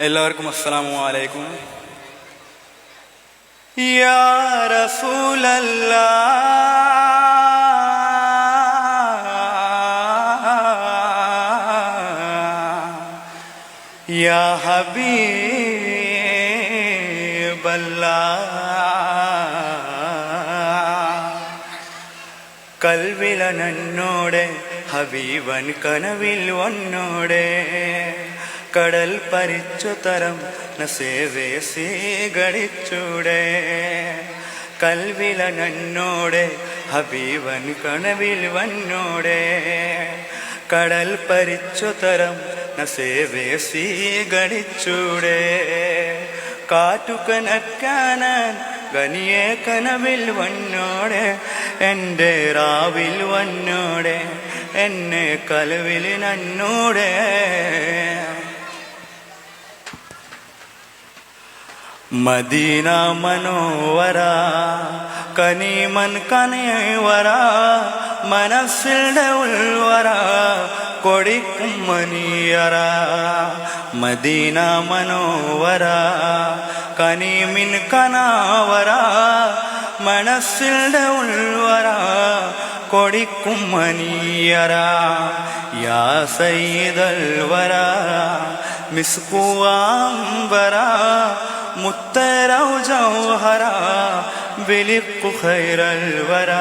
എല്ലാവർക്കും അസ്സലാമു അലൈക്കും. യാ ഹബീബല്ലാ ഹബീവൻ കനവിൽ വന്നോടെ. കടൽ പരിച്ചു തരം നസേവേ സ്വീകരിച്ചൂടെ കൽവില നന്നോടെ ഹബീവൻ കണവിൽ വന്നോടെ. കടൽ പരിച്ചു തരം നസേവേ സ്വീകരിച്ചൂടെ കാറ്റുകനക്കാനാൻ ഗനിയെ കനവിൽ വന്നോടെ. എന്റെ റാവിൽ വന്നോടെ എന്നെ കലവിൽ നന്നോടെ. മദീന മനോവര കനിമൻ കനവര മനസ്സിന്റെ ഉൾവര കൊടിക്കും മനിയറ മദീന മനോവര കനീമിൻ കനാവര മനസ്സിന്റെ ഉൾവര കൊടിക്കും മനിയറ യാ സയ്യിദൽ വര ജൗഹര വിളിപ്പു ഖൈറൽ വര.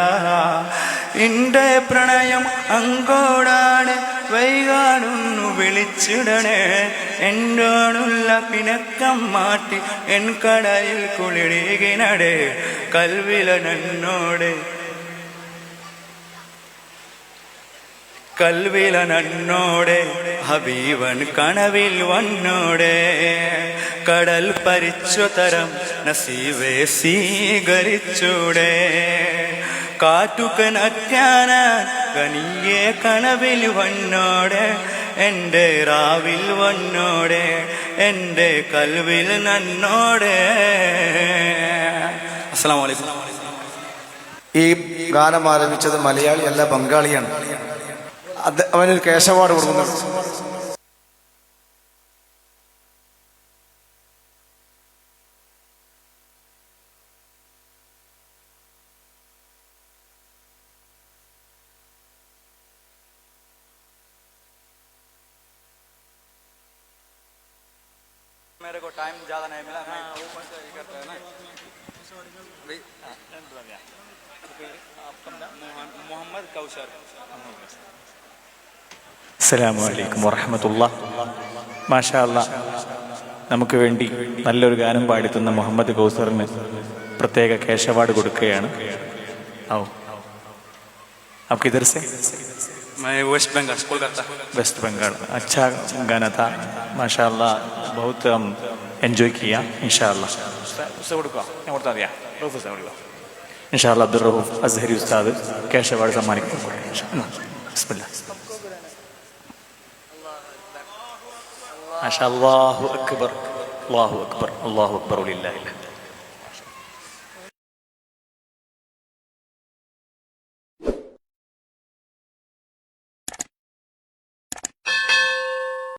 ഇന്റെ പ്രണയം അങ്കോടാണ് വൈകാടുന്നു വിളിച്ചിടണേ. എന്നോടുള്ള പിണക്കം മാറ്റി എൻ കടയിൽ കുളിടികിനടേ കൽവില നന്നോട്. കൽവില നന്നോടെ ഹബീവൻ കനവിൽ വന്നോടെ. കടൽ പരിച്ചു തരം നസീവെ സ്വീകരിച്ചൂടെ. കാറ്റുകനക്കാന കനിയെ കനവിൽ വന്നോടെ. എന്റെ റാവിൽ വന്നോടെ എന്റെ കൽവിൽ നന്നോടെ. അസ്സാം ഈ ഗാനം ആരംഭിച്ചത് മലയാളി അല്ല ബംഗാളിയാണ് അവനൊരു കേശവാട് കൊടുക്കുന്നുണ്ട് मेरे को टाइम ज़्यादा नहीं मिला मैं ऊपर से ये करता है ना भाई, हाँ, आपका नाम? मोहन- मोहम्मद कौशर അസ്സലാമു അലൈക്കും വറഹമത്തുള്ള മാഷാ അല്ലാ നമുക്ക് വേണ്ടി നല്ലൊരു ഗാനം പാടിത്തുന്ന മുഹമ്മദ് കൗസറിന് പ്രത്യേക കേശ അവാർഡ് കൊടുക്കുകയാണ് ഓ आपके इधर से मैं वेस्ट बंगाल कोलकाता वेस्ट बंगाल अच्छा गाना था माशाल्लाह बहुत हम एंजॉय किया इंशाल्लाह उससे കൊടുക്കുക ഞാൻ കൊടുത്താൽ മതിയാ റൂഫ് ഉസ്താദ് കൊടുക്കുക ഇൻഷാല്ല അബ്ദുൾ റഹൂഫ് അസ്ഹരി ഉസ്താദ് ക്യാഷ് അവാർഡ് സമ്മാനിക്കും ബിസ്മില്ലാ മാഷാ അല്ലാഹു അക്ബർ അല്ലാഹു അക്ബർ അല്ലാഹു അക്ബർ ലില്ലാഹില്ല